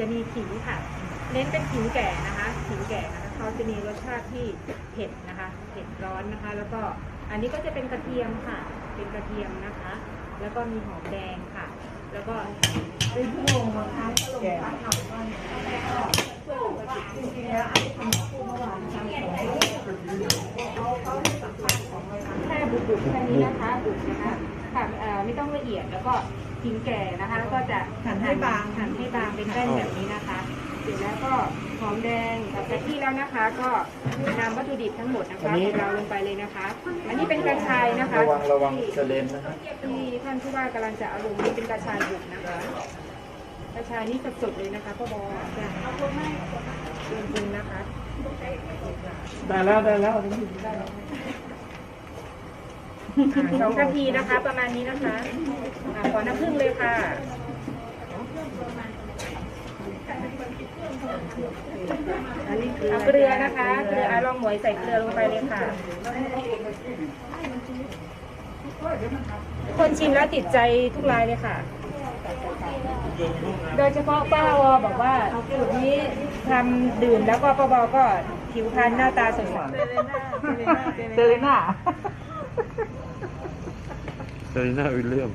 จะมีขิงค่ะ เน้นเป็นขิงแก่นะคะขิงแก่นะคะเขาจะมีรสชาติที่เผ็ดนะคะเผ็ดร้อนนะคะ แล้วก็อันนี้ก็จะเป็นกระเทียมค่ะ เป็นกระเทียมนะคะ แล้วก็มีหอมแดงค่ะ แล้วก็เป็นชั่วโมงบางครั้งก็ลงพักหน่อยก็จริงๆแล้วอันที่ทำคู่เมื่อวานทำของเขาเขาให้สัมภาษณ์ของเลยนะแค่บุบๆแค่นี้นะคะบุบนะคะค่ะเอ่อไม่ต้องละเอียดแล้วก็ ขิงแก่นะคะ แล้วก็จะหั่นให้บางหั่นให้บางเป็นแป้นแบบนี้นะคะ เสร็จแล้วก็หอมแดงกับกะทิแล้วนะคะ ก็นำวัตถุดิบทั้งหมดนะคะของเราลงไปเลยนะคะ อันนี้เป็นกระชายนะคะระวังระวังที่เสลนนะฮะที่ท่านผู้ว่ากำลังจะเอาลงนี่เป็นกระชายบุกนะคะกระชายนี่สดๆเลยนะคะพ่อบอจะเอาตัวไม่เริ่มปรุงนะคะได้แล้วได้แล้วอ่า สองนาทีนะคะ ประมาณนี้นะคะอ่าขอน้ำผึ้งเลยค่ะ อันนี้คือเอาเกลือนะคะเกลืออาลองหมวยใส่เกลือลงไปเลยค่ะ คนชิมแล้วติดใจทุกรายเลยค่ะ โดยเฉพาะป้าวอบอกว่าสูตรนี้ทำดื่มแล้วก็ป้าบอก็ผิวพรรณหน้าตาสดใส เซเลน่า Selina öyle.